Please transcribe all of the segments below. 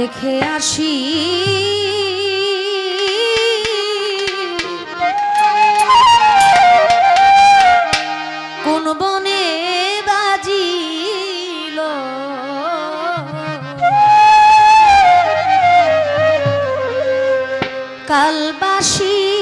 দেখে আসি। কোন বনে বাজিল। কালবাসী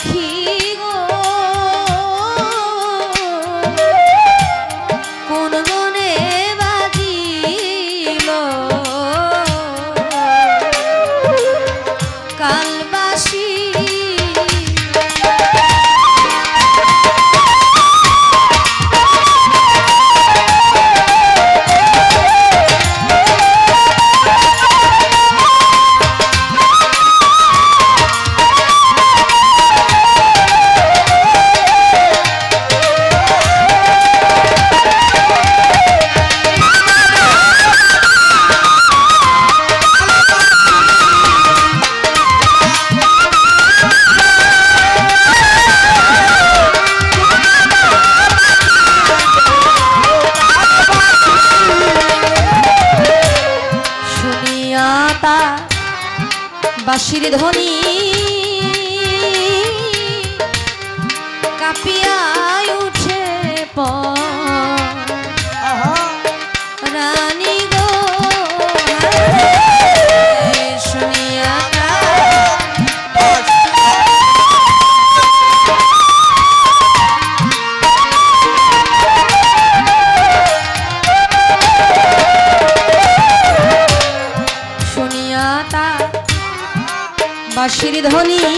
সখী কাঁপিয়া উঠে পর ধ্বনি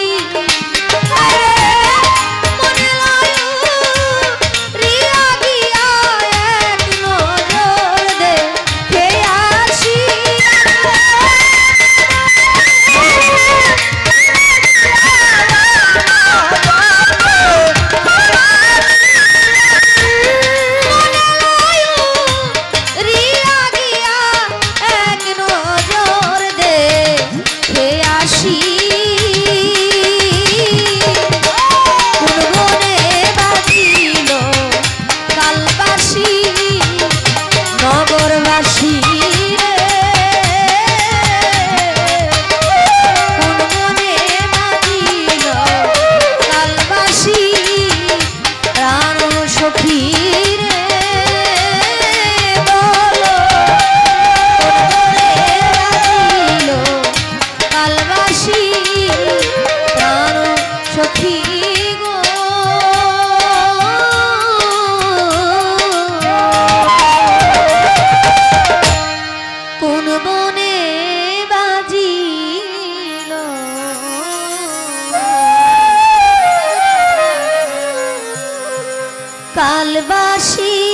কালবাসী